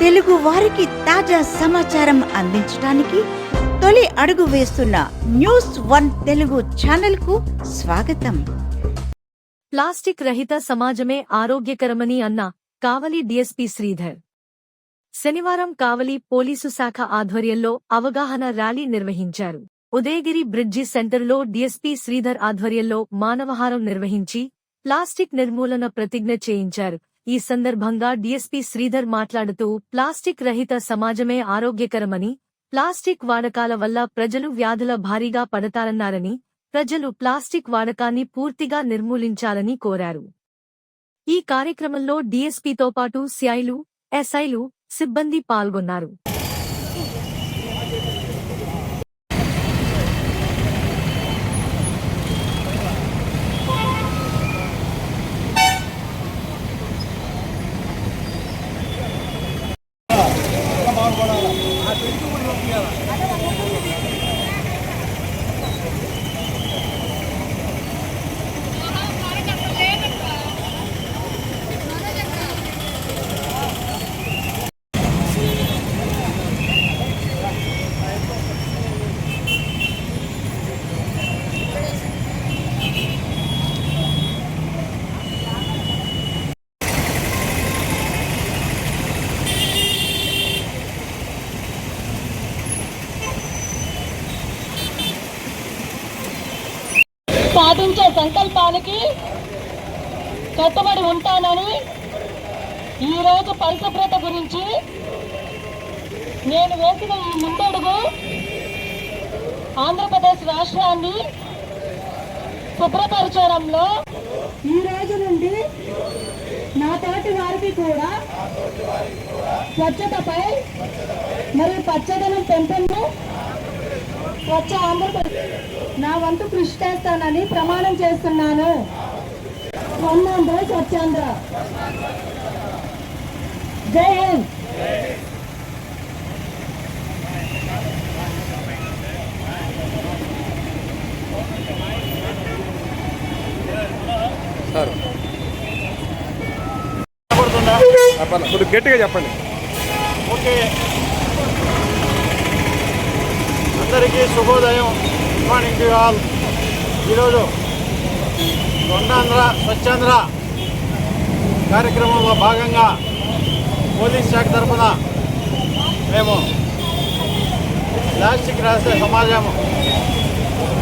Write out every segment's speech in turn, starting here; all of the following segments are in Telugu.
తెలుగు వారికి తాజా సమాచారం అందించడానికి తొలి అడుగు వేస్తున్న న్యూస్ వన్ తెలుగు ఛానల్కు స్వాగతం. ప్లాస్టిక్ రహిత సమాజమే ఆరోగ్యకరమని అన్న కావలి డిఎస్పీ శ్రీధర్. శనివారం కావలి పోలీసు శాఖ ఆధ్వర్యంలో అవగాహన ర్యాలీ నిర్వహించారు. ఉదయగిరి బ్రిడ్జి సెంటర్లో డిఎస్పీ శ్రీధర్ ఆధ్వర్యంలో మానవహారం నిర్వహించి ప్లాస్టిక్ నిర్మూలన ప్రతిజ్ఞ చేయించారు. ఈ సందర్భంగా డీఎస్పీ శ్రీధర్ మాట్లాడుతూ ప్లాస్టిక్ రహిత సమాజమే ఆరోగ్యకరమని ప్లాస్టిక్ వాడకాల వల్ల ప్రజలు వ్యాధుల భారీగా పడతారన్నారని ప్రజలు ప్లాస్టిక్ వాడకాన్ని పూర్తిగా నిర్మూలించాలని కోరారు. ఈ కార్యక్రమంలో డీఎస్పీతో పాటు సిఐలు ఎస్ఐలు సిబ్బంది పాల్గొన్నారు. సాధించే సంకల్పానికి కట్టుబడి ఉంటానని ఈరోజు పరిశుభ్రత గురించి నేను వేసిన ఈ ముందడుగు ఆంధ్రప్రదేశ్ రాష్ట్రాన్ని శుభ్రపరచడంలో ఈ రోజు నుండి నా తోటి వారికి కూడా స్వచ్ఛతపై మరియు పచ్చదనం పెంపొందు స్వచ్ఛ ఆంధ్రప్రదేశ్ నా వంతు కృషి చేస్తానని ప్రమాణం చేస్తున్నాను. స్వచ్ఛాంధ్ర జై హింద్. చెప్పండి గట్టిగా చెప్పండి. ఓకే. అందరికీ శుభోదయం. Morning to all. ఈరోజు స్వర్ణాంధ్ర స్వచ్ఛాంధ్ర కార్యక్రమంలో భాగంగా పోలీస్ శాఖ తరఫున మేము ప్లాస్టిక్ రాసే సమాజం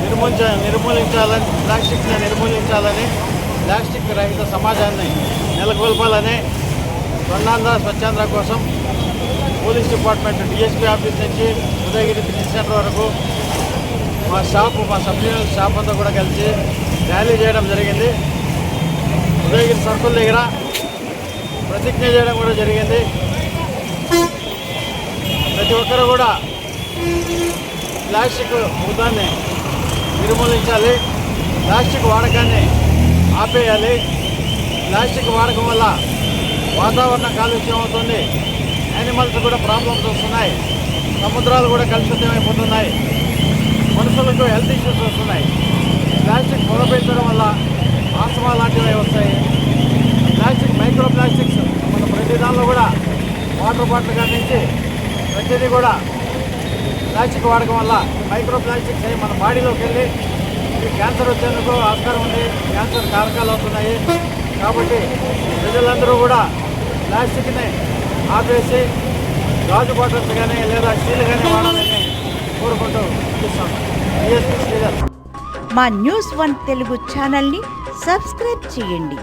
నిర్మూలించ నిర్మూలించాలని ప్లాస్టిక్ని నిర్మూలించాలని ప్లాస్టిక్ రహిత సమాజాన్ని నెలకొల్పాలని స్వర్ణాంధ్ర స్వచ్ఛాంధ్ర కోసం పోలీస్ డిపార్ట్మెంట్ డిఎస్పీ ఆఫీస్ నుంచి ఉదయగిరి బ్రిడ్జ్ సెంటర్ వరకు మా షాపు మా సబ్ షాప్ అంతా కూడా కలిసి ర్యాలీ చేయడం జరిగింది. ఉదయగిరి సర్కుల్ దగ్గర ప్రతిజ్ఞ చేయడం కూడా జరిగింది. ప్రతి ఒక్కరు కూడా ప్లాస్టిక్ ముఖాన్ని నిర్మూలించాలి ప్లాస్టిక్ వాడకాన్ని ఆపేయాలి. ప్లాస్టిక్ వాడకం వల్ల వాతావరణ కాలుష్యం అవుతుంది. యానిమల్స్ కూడా ప్రాబ్లమ్స్ వస్తున్నాయి. సముద్రాలు కూడా కలుషితం అయిపోతున్నాయి మనుషులకు హెల్త్ ఇష్యూస్ వస్తున్నాయి. ప్లాస్టిక్ పొగపెట్టడం వల్ల ఆస్తమా లాంటివి వస్తాయి. ప్లాస్టిక్ మైక్రో ప్లాస్టిక్స్ మన ప్రతి దానిలో కూడా వాటర్ బాటిల్ కాడి నుంచి ప్రతిదీ కూడా ప్లాస్టిక్ వాడకం వల్ల మైక్రో ప్లాస్టిక్స్ అయ్యి మన బాడీలోకి వెళ్ళి ఈ క్యాన్సర్ వచ్చేందుకు ఆస్కారం ఉంది. క్యాన్సర్ కారకాలు అవుతున్నాయి. కాబట్టి ప్రజలందరూ కూడా ప్లాస్టిక్ని ఆపేసి గాజు బాటిల్స్ కానీ లేదా స్టీల్ కానీ వాడాలని కోరుకుంటూ ఇస్తాను మా న్యూస్ వన్ తెలుగు ఛానల్ని సబ్స్క్రైబ్ చేయండి.